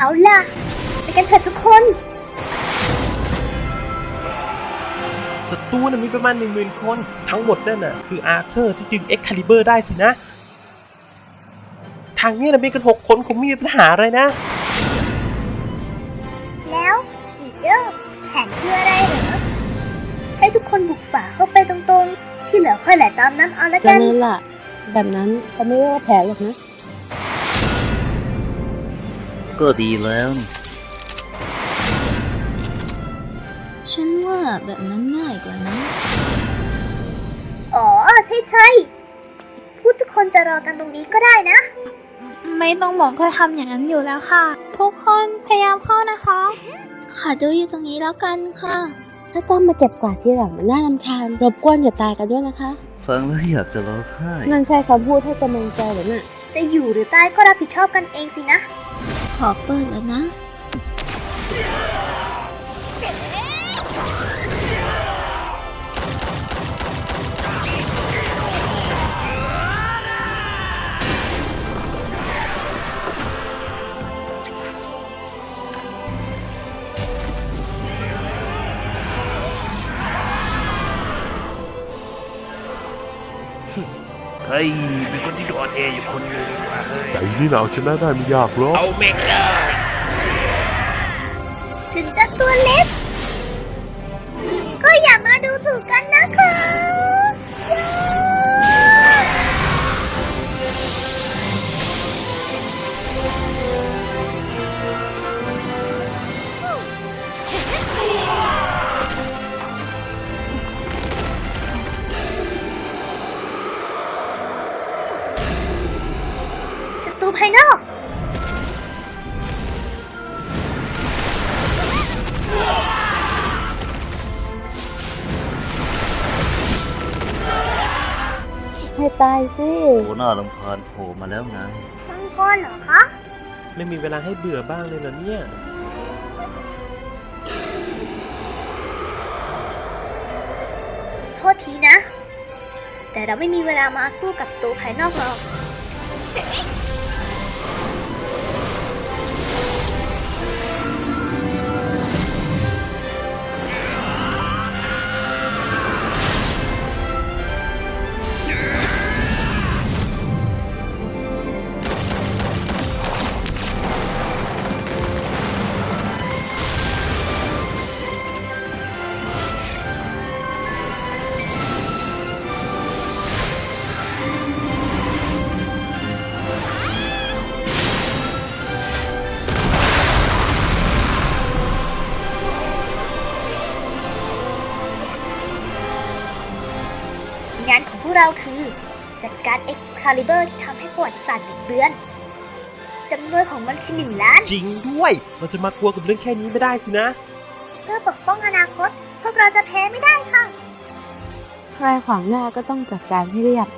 เอาล่ะไปกันเถอะทุกคน ศัตรูน่ะมีประมาณหนึ่งหมื่นคน ทั้งหมดนั่นน่ะคืออาร์เธอร์ที่ดึงเอ็กคาลิเบอร์ได้สินะ ทางนี้น่ะมีกันหกคนคงไม่มีปัญหาอะไรนะ แล้วลีดเดอร์แผนคืออะไรเหรอ ให้ทุกคนบุกฝ่าเข้าไปตรงๆ ที่เหลือค่อยแหละตามนั้นเอาละจะกันนั่นล่ะ แบบนั้นเขาไม่เรียกว่าแผลหรอกนะ ก็ดีแล้วนี่ ฉันว่าแบบนั้นง่ายกว่านะอ๋อ ใช่ใช่ๆพูดทุกคนจะรอกันตรงนี้ก็ได้นะ ไม่ต้องบอกก็ทำอย่างนั้นอยู่แล้วค่ะ ทุกคนพยายามเข้านะคะ ค่ะดูอยู่ตรงนี้แล้วกันค่ะ ถ้าต้องมาเก็บกวาดที่หลังมันน่ารำคาญ รบกวนอย่าตายกันด้วยนะคะ ฟังแล้วอยากจะร้องไห้ นั่นใช่คำพูดให้กำลังใจหรือน่ะ จะอยู่หรือตายก็รับผิดชอบกันเองสินะข อเปิดแล้วนะ เฮ้ยเป็นคนที่ดูอ่อนแออยู่คนหนึงว่ะเฮ้ย แต่นี่หนาวชนะได้ไม่ยากหรอกเอาแม่งเลยถึงจะตัวเล็ก ก็อย่ามาดูถูกกัน สิโอ้หน้าลำพานโผล่มาแล้วไงมังกรเหรอคะ ไม่มีเวลาให้เบื่อบ้างเลยเหรอเนี่ย โทษทีนะ แต่เราไม่มีเวลามาสู้กับศัตรูภายนอกหรอก Excalibur ที่ทำให้ประวัติศาสตร์บิดเบือนจำนวนของมันคือหนึ่งล้าน จริงด้วย เราจะมากลัวกับเรื่องแค่นี้ไม่ได้สินะ เพื่อปกป้องอนาคต พวกเราจะแพ้ไม่ได้ค่ะ ใครขวางหน้าก็ต้องจัดการให้เรียบ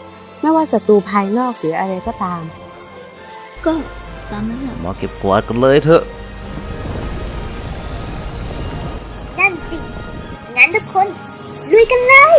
ไม่ว่าศัตรูภายนอกหรืออะไรก็ตาม ก็ตามนั้นแหละมาเก็บกวาดกันเลยเถอะ นั่นสิ งั้นทุกคน ลุยกันเลย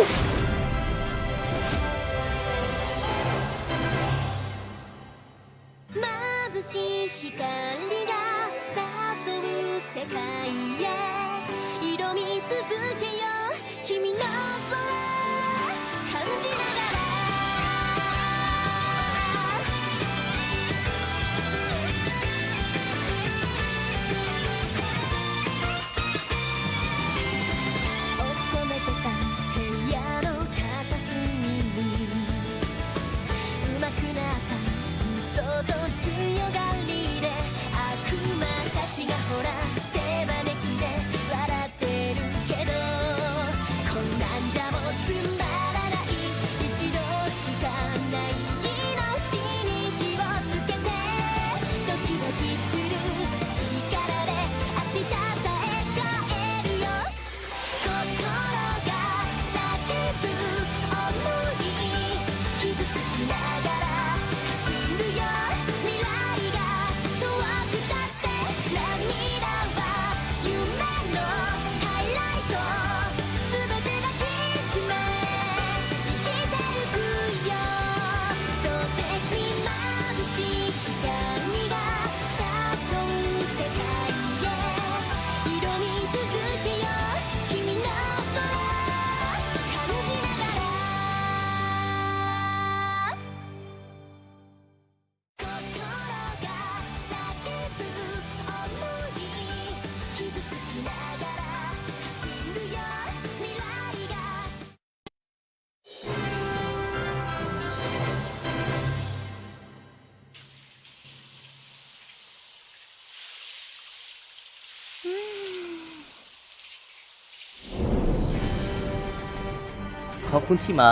ขอบคุณที่มา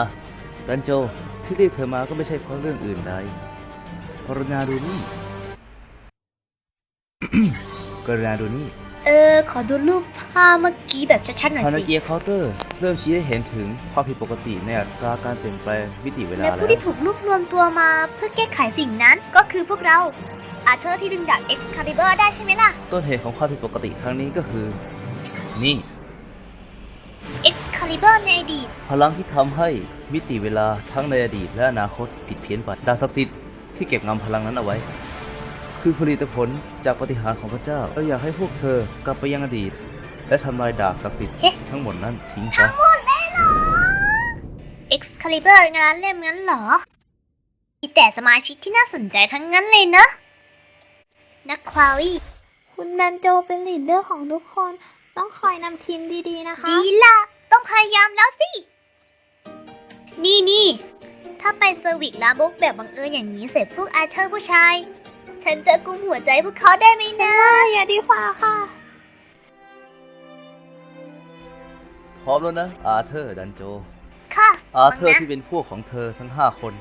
ดันโจที่เรียกเธอมาก็ไม่ใช่เพราะเรื่องอื่นใดกรุณาดูนี่ กรุณาดูนี่เออ ขอดูรูปภาพเมื่อกี้แบบชัดๆหน่อยพานาสิเกียร์เคาน์เตอร์ เริ่มชี้ให้เห็นถึงความผิดปกติในอัตราการเปลี่ยนแปลงมิติเวลาและแล้ผู้วที่ถูกรวบรวมตัวมาเพื่อแก้ไขสิ่งนั้นก็คือพวกเรา อาเธอร์ที่ดึงดัก Excalibur ได้ใช่ไหมล่ะ ต้นเหตุของความผิดปกติครั้งนี้ก็คือ นี่ Excalibur ในอดีต พลังที่ทำให้มิติเวลาทั้งในอดีตและอนาคตผิดเพี้ยนไปดาบศักดิ์สิทธิ์ที่เก็บงำพลังนั้นเอาไว้ คือผลิตผลจากปฏิหารย์ของพระเจ้าเราอยากให้พวกเธอกลับไปยังอดีต และทำลายดาบศักดิ์สิทธิ์เอ๊ะ ทั้งหมดนั้นทิ้งซะ Excalibur งานเล่มงั้นเหรอ มีแต่สมาชิกที่น่าสนใจทั้งนั้นเลยเนอะ นักควาวีคุณดันโจเป็นลีดเดอร์ของทุกคน ต้องคอยนำทีมดีๆนะคะ ดีล่ะ ต้องพยายามแล้วสิ นี่นี่ ถ้าไปเซอร์วิสลาบุกแบบบังเอิญอย่างนี้เสร็จพวกอาเธอร์ผู้ชาย ฉันจะกุมหัวใจพวกเขาได้ไหมนะ อย่าดีกว่าค่ะ พร้อมแล้วนะ อาเธอร์ดันโจ ค่ะอาเธอร์ฟังนะที่เป็นพวกของเธอทั้ง 5 คน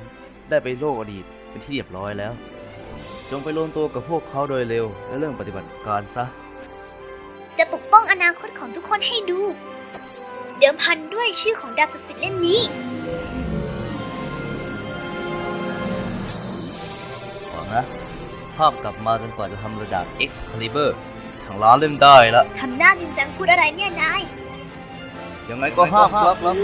ได้ไปโลกอดีตเป็นที่เรียบร้อยแล้ว จงไปรวมตัวกับพวกเขาโดยเร็ว และเริ่มปฏิบัติการซะ จะปกป้องอนาคตของทุกคนให้ดู เดิมพันด้วยชื่อของดาบศักดิ์สิทธิ์เล่มนี้ หวังนะภาพกลับมาจนกว่าจะทำระดับ Excalibur ทางร้านเล่มได้ละ ทำหน้าจริงจังพูดอะไรเนี่ยนาย ยังไงก็ห้ามครับครับ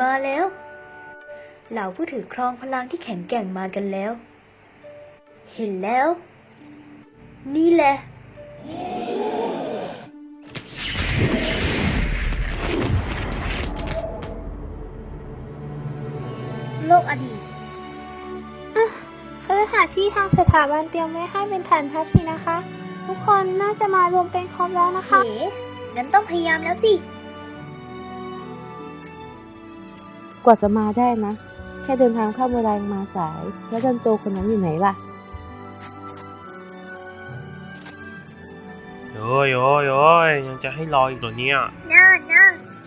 มาแล้ว เหล่าผู้ถือครองพลังที่แข็งแกร่งมากันแล้ว เห็นแล้ว นี่แหละ โลกอดีตสถานที่ทางสถาบันเตรียมไว้ให้เป็นฐานทัพสินะคะ ทุกคนน่าจะมารวมเป็นครบแล้วนะคะเอ๋งั้นต้องพยายามแล้วสิ กว่าจะมาได้นะ แค่เดินทางเข้าเวลายังมาสาย แล้วดันโจคนนั้นอยู่ไหนล่ะ อ้ยโอ้ยโอ้ยยังจะให้รออีกเหรอเนี่ยน่าน่า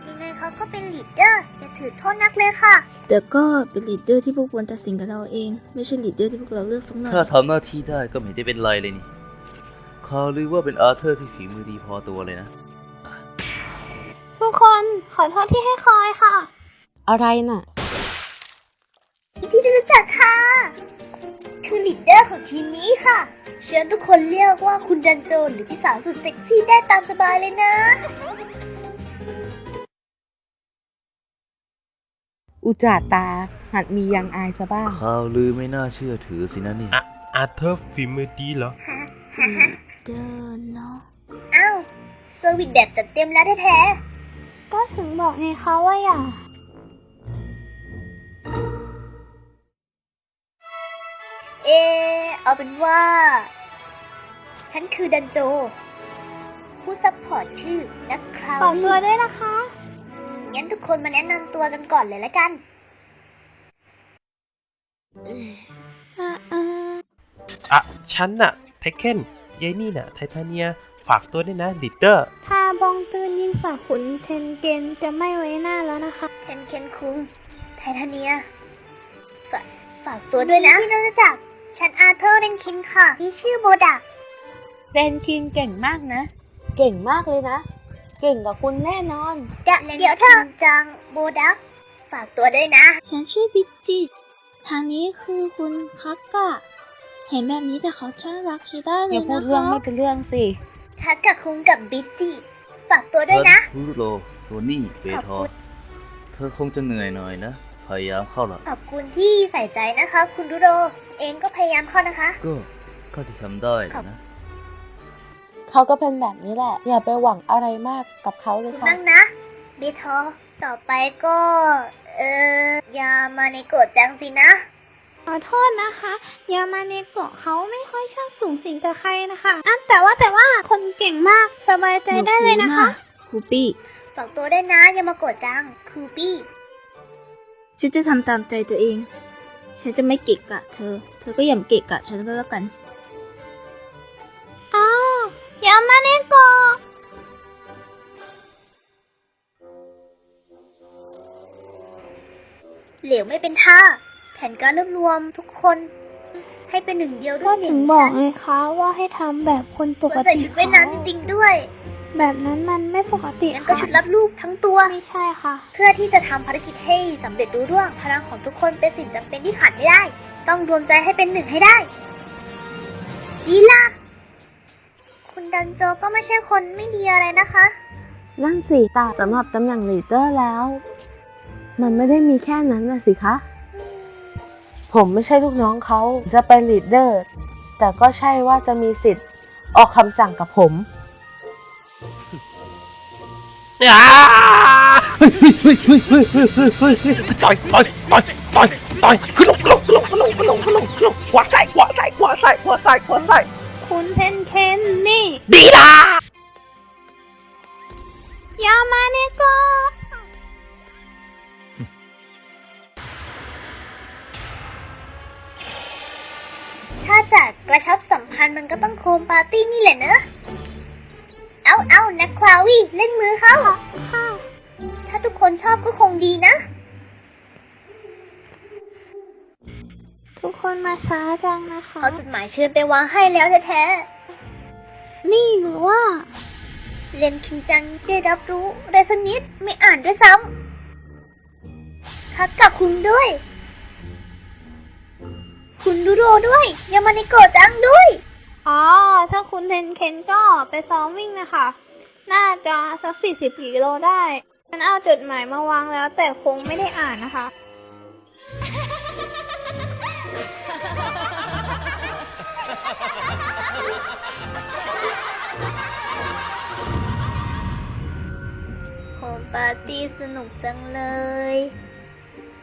ยังไงเขาก็เป็นลีดเดอร์อย่าถือโทษนักเลยค่ะ แต่ก็เป็นลีดเดอร์ที่พวกควรตัดสินกับเราเอง ไม่ใช่ลีดเดอร์ที่พวกเราเลือกสักหน่อยถ้าทำหน้าที่ได้ก็ไม่เห็นได้เป็นไรเลยนี่ข่าวลือว่าเป็นอาเธอร์ที่ฝีมือดีพอตัวเลยนะ ทุกคนขอโทษที่ให้คอยค่ะ อะไรน่ะ ที่ได้รู้จักค่ะ คือลีดเดอร์ของทีมนี้ค่ะ เชิญทุกคนเรียกว่าคุณดันโจหรือพี่สาวสุดเซ็กซี่ได้ตามสบายเลยนะ อุจจาตา หัดมียังอายซะบ้าง ข่าวลือไม่น่าเชื่อถือสินะนี่อะอาเธอร์ฝีมือดีเหรอ เดินเนาะ อ้าวเซอร์วิสแบบจัดเต็มแล้วแท้ก็ถึงบอกไงคะว่าอย่า เอาเป็นว่า ฉันคือดันโจ ผู้ซัพพอร์ตชื่อนักคราวฝากนี่ตัวด้วยนะคะ งั้นทุกคนมาแนะนำตัวกันก่อนเลยละกันอะอะอะฉันน่ะไทเคนยายนี่น่ะ ไททาเนีย ฝากตัวด้วยนะลีดเดอร์ ถ้าบองตื่นยิงฝากขุนเทนเกนจะไม่ไว้หน้าแล้วนะคะเคนเคนคุงไททาเนีย ฝากฝากตัวด้วยนะที่รู้จัก ฉันอาเธอร์เรนคินค่ะ มีชื่อโบดะเรนคินเก่งมากนะ เก่งมากเลยนะ เก่งกว่าคุณแน่นอนจะเดี๋ยวเธอจังโบดัก ฝากตัวด้วยนะ ฉันชื่อบิจิต ทางนี้คือคุณคักกะ เห็นแบบนี้แต่เขาช่างรักใช้ได้เลอย่ายพูดนะเรื่องคะ ไม่เป็นเรื่องสิ ทักกับคุงกับบิตตี้ฝากตัวด้วยนะทูโรโซนี่ เบทอขอบคุณเธอคงจะเหนื่อยหน่อยนะพ ยายามเข้าละขอบคุณที่ใส่ใจนะคะ คุณดูโรเองก็พยายามเข้านะคะ ก็ก็ที่ทำได้นะเขาก็เป็นแบบนี้แหละ อย่าไปหวังอะไรมากกับเขาเลยคุณค่ะนั่งนะเบทอต่อไปก็ เออยามาในโกรธจังสินะขอโทษนะคะยามาเนโกะเขาไม่ค่อยชอบสูงสิงกับใครนะคะอะแต่ว่าแต่ว่าคนเก่งมากสบายใจได้เลยนะคะครูปี้ฝากตัวด้วยนะยามาโกรธจัง คูปี้ ฉันจะทำตามใจตัวเอง ฉันจะไม่เกะกะเธอ เธอก็อย่ามาเกะกะฉันก็แล้วกัน อ้าวยามาเนโกะเหลวไม่เป็นท่า แผนการรวบรวมทุกคน ให้เป็นหนึ่งเดียวด้ก็วยถึงบอกไงคะว่าให้ทำแบบคนปกใส่ติชุดว่ายน้ำจริงๆด้วย แบบนั้นมันไม่ปกติงั้นก็ค่ะ ชุดรับลูกทั้งตัว ไม่ใช่ค่ะ เพื่อที่จะทำภารกิจให้สำเร็จรุ่ร่วงพลังของทุกคนเป็นสิ่งจำเป็นที่ขาดไม่ได้ ต้องรวมใจให้เป็นหนึ่งให้ได้ ดีล่ะ คุณดันโจก็ไม่ใช่คนไม่ดีอะไรนะคะ นั่นสิตาสำหรับตำแหน่งลีดเดอร์แล้ว มันไม่ได้มีแค่นั้นนะสิคะ ผมไม่ใช่ลูกน้องเขาจะเป็นลีดเดอร์ แต่ก็ใช่ว่าจะมีสิทธิ์ออกคำสั่งกับผม อ้าต่อยต่อยต่อยต่อยต่อยขึ้นลงขึ้นลงขึ้นลงขึ้นลงขึ้นลงขึ้นลงขวาซ้ายขวาซ้ายขวาซ้ายขวาซ้ายขวาซ้ายคุณเพนเคนนี่ดีล่ะยามาเนโกะถ้าจากกระชับสัมพันธ์มันก็ต้องโคมปาร์ตี้นี่แหละเนอะ เอาเอานักควาวีเล่นมือเขาถ้าทุกคนชอบก็คงดีนะ ทุกคนมาช้าจังนะคะ เอาจดหมายเชิญไปวางให้แล้วแท้นี่หรือว่าๆเรียนคิงจังได้รับรู้อะไรสักนิดไม่อ่านด้วยซ้ำคักกับคุณด้วย คุณดูโรด้วยยามานิโกะจังด้วย อ๋อ ถ้าคุณเพนเคนก็ไปซ้อมวิ่งนะคะ น่าจะสักสี่สิบกิโลได้ฉันเอาจดหมายมาวางแล้ว แต่คงไม่ได้อ่านนะคะ โฮมปาร์ตี้สนุกจังเลย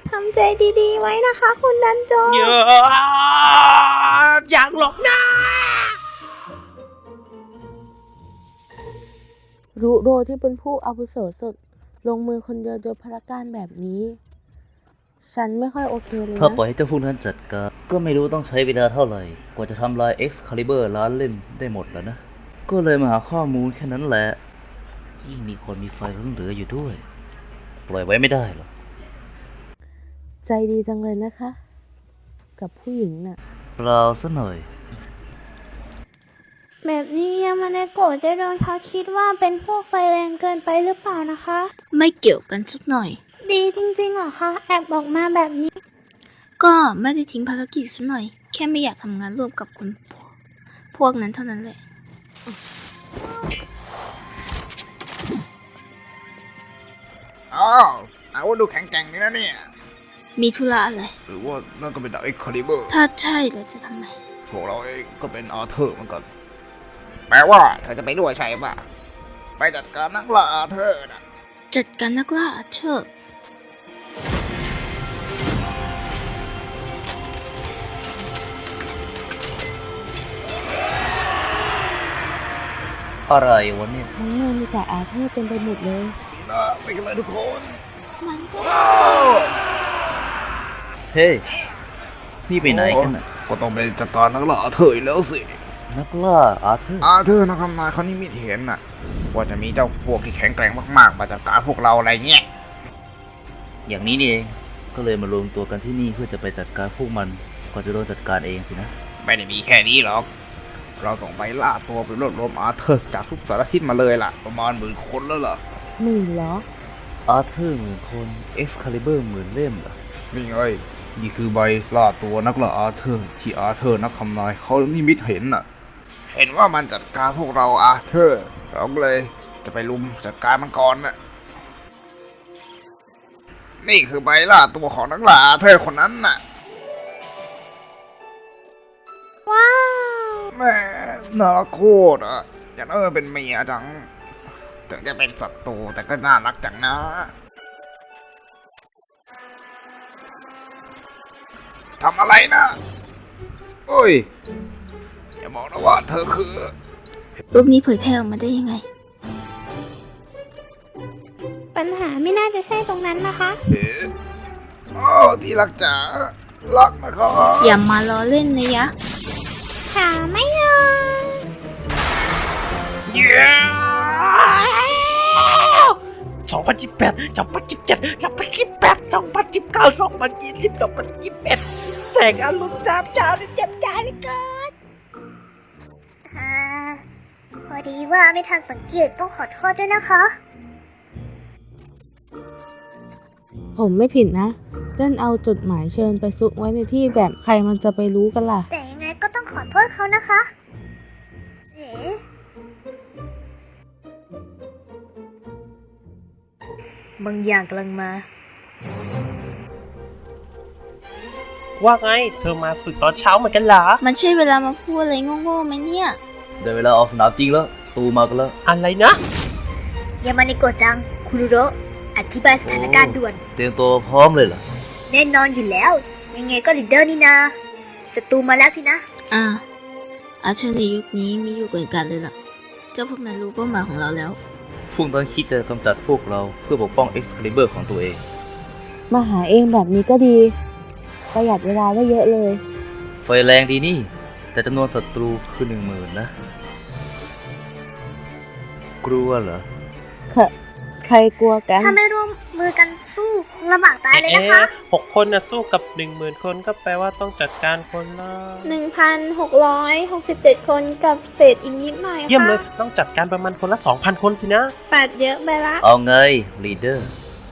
ทำใจดีๆไว้นะคะ คุณดันโจ เยอะอยากหลอกหน้า รู้โรที่เป็นผู้อาวุโสสุด ลงมือคนเดียวโดยพละการแบบนี้ ฉันไม่ค่อยโอเคเลยถ้าปล่อนะยให้เจ้าพวกนั้นจัดการก็ไม่รู้ต้องใช้เวลาเท่าไหร่ กว่าจะทำลาย Excalibur ล้านเล่มได้หมดแล้วนะ ก็เลยมาหาข้อมูลแค่นั้นแหละ ยิ่งมีคนมีไฟล้นเหลืออยู่ด้วย ปล่อยไว้ไม่ได้หรอกใจดีจังเลยนะคะ กับผู้หญิงน่ะ เปล่าซะหน่อย แบบนี้ยามาเนโกะจะโดนเขาคิดว่าเป็นพวกไฟแรงเกินไปหรือเปล่านะคะ ไม่เกี่ยวกันสักหน่อย ดีจริงๆเหรอคะแอบบอกมาแบบนี้ ก็ไม่ได้ทิ้งภารกิจสักหน่อย แค่ไม่อยากทำงานร่วมกับคนพวกพวกนั้นเท่านั้นแหละอ้าวนาว่าดูแข็งแกร่งนี่นะเนี่ย มีธุระอะไร หรือว่านั่นก็เป็นดาบเอ็กคาลิเบอร์ ถ้าใช่แล้วจะทำไม พวกเราเองก็เป็นอาเธอร์เหมือนกัน แปลว่าเธอจะไปด้วยใช่ปะไปจัดการนักล่าอาเธอร์นะจัดการนักล่าอาเชอร์อะไรวะเนี่ยทั้งเมืองมีแต่อาเธอร์เต็มไปหมดเลยนี่นะไปกันเลยทุกคน มันก็ว้าวเฮ้ย นี่ไปไหนกันน่ะก็ต้องไปจัดการนักล่าอาเธอร์อีกแล้วสิ นักล่าอาเธอร์อาเธอร์นะครับนายเขานี่มิตเห็นน่ะว่าจะมีเจ้าพวกที่แข็งแกร่งมากๆ มาจัดการพวกเราอะไรเงี้ย อย่างนี้นี่เอง ก็เลยมารวมตัวกันที่นี่เพื่อจะไปจัดการพวกมันก่อนจะโดนจัดการเองสินะ ไม่ได้มีแค่นี้หรอก เราส่งไปล่าตัวไปรวบรวมอาเธอร์จากทุกสารทิศมาเลยล่ะ ประมาณหมื่นคนแล้วล่ะหมื่นเหรอ อาเธอร์หมื่นคน Excalibur หมื่นเล่มเหรอนี่ไงนี่คือใบล่าตัวนักล่าอาเธอร์ที่อาเธอร์นักคำนายเขานิมิตเห็นน่ะ เห็นว่ามันจัดการพวกเราอาเธอร์เราก็เลยจะไปลุมจัดการมันก่อนน่ะนี่คือใบล่าตัวของนักล่าอาเธอร์คนนั้นน่ะว้าวแม่น่ารักโคตรอะอยากได้มันเป็นเมียจัง ถึงจะเป็นศัตรูแต่ก็น่ารักจังนะทำอะไรนะ โอ้ย อย่าบอกนะว่าเธอคือรูปนี้เผยแพร่ออกมาได้ยังไง ปัญหาไม่น่าจะใช่ตรงนั้นนะคะ เอ๋โอ้ที่รักจ๋ารักนะครับอย่ามาล้อเล่นนะยะขาไม่ยอมสองพันยี่สิบแปดสองพันยี่สิบเจ็ดสองพันยี่สิบแปดสองพันยี่สิบเก้าสองพันยี่สิบสองพันยี่สิบเอ็ดแสงอารมณ์จามจาวนี่เจ็บใจเหลยเกิน พอดีว่าไม่ทันสังเกตต้องขอโทษด้วยนะคะ ผมไม่ผิดนะเล่นเอาจดหมายเชิญไปซุกไว้ในที่แบบใครมันจะไปรู้กันล่ะ แต่ยังไงก็ต้องขอโทษเขานะคะเอ๋บางอย่างกำลังมา ว่าไง เธอมาฝึกตอนเช้าเหมือนกันเหรอ มันใช่เวลามาพูดอะไรโง่ๆไหมเนี่ย ได้เวลาออกสนามจริงแล้ว ตูมากันแล้ว อะไรนะ ยามานิโกะจัง คุรุโระอธิบายสถานการณ์ด่วน เตรียมตัวพร้อมเลยเหรอ แน่นอนอยู่แล้ว ยังไงก็ลีดเดอร์นี่นาศัตรูมาแล้วสินะ อ่า อาเชญในยุคนี้มีอยู่เกินกันเลยล่ะ เจ้าพวกนั้นรู้เป้าหมายของเราแล้ว พวกนั้นคิดจะกำจัดพวกเราเพื่อปกป้อง Excalibur ของตัวเอง มาหาเองแบบนี้ก็ดี ประหยัดเวลาได้เยอะเลย ไฟแรงดีนี่ แต่จำนวนศัตรูคือหนึ่งหมื่นนะ กลัวเหรอ ใครกลัวกัน ถ้าไม่ร่วมมือกันสู้คงลำบากตายเลยนะคะเอ๊หกคนนะสู้กับหนึ่งหมื่นคนก็แปลว่าต้องจัดการคนละหนึ่งพันหกร้อยหกสิบเจ็ดคนกับเศษอีกนิดหน่อยเยี่ยมเลยค่ะต้องจัดการประมาณคนละสองพันคนสินะ แปดเยอะไปละ เอาไงลีดเดอร์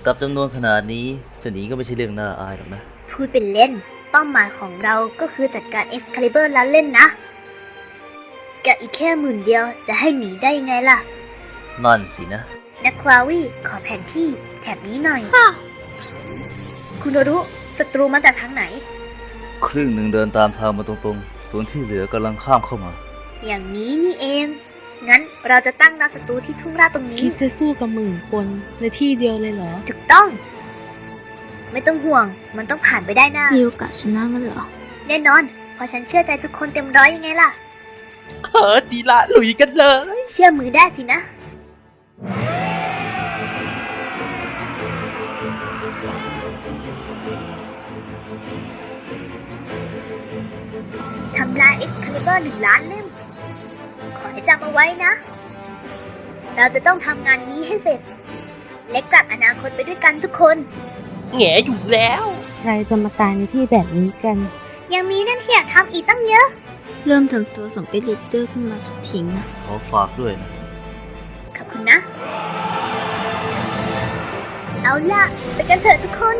กับจำนวนขนาดนี้จะหนีก็ไม่ใช่เรื่องน่าอายหรอกนะ พูดเป็นเล่นเป้าหมายของเราก็คือจัดการเอ็กซ์คาลิเบอร์ล้านเล่นนะกับอีกแค่หมื่นเดียวจะให้หนีได้ยังไงล่ะ นั่นสินะ นักคลาวี่ขอแผนที่แถบนี้หน่อยค่ะคุณโนรุศัตรูมาจากทางไหน ครึ่งหนึ่งเดินตามทางมาตรงๆ ส่วนที่เหลือกำลังข้ามเข้ามา อย่างนี้นี่เอง งั้นเราจะตั้งรับศัตรูที่ทุ่งราบตรงนี้ คิดจะสู้กับหมื่นคนในที่เดียวเลยเหรอ ถูกต้อง ไม่ต้องห่วง มันต้องผ่านไปได้นะมีโอกาสชนะงั้นเหรอ แน่นอน เพราะฉันเชื่อใจทุกคนเต็มร้อยยังไงล่ะ เออดีละลุยกันเลย เชื่อมือได้สินะ ทำลายเอ็กซ์คาลิเบอร์หนึ่งล้านเล่ม ขอให้จำเอาไว้นะ เราจะต้องทำงานนี้ให้เสร็จ และกลับอนาคตไปด้วยกันทุกคน แง่อยู่แล้ว ใครจะมาตายในที่แบบนี้กัน ยังมีเรื่องที่อยากทำอีกตั้งเยอะ เริ่มทำตัวสมเป็นลีดเดอร์ขึ้นมาสักทีนะ ขอฝากด้วยนะ ขอบคุณนะ เอาล่ะไปกันเถอะทุกคน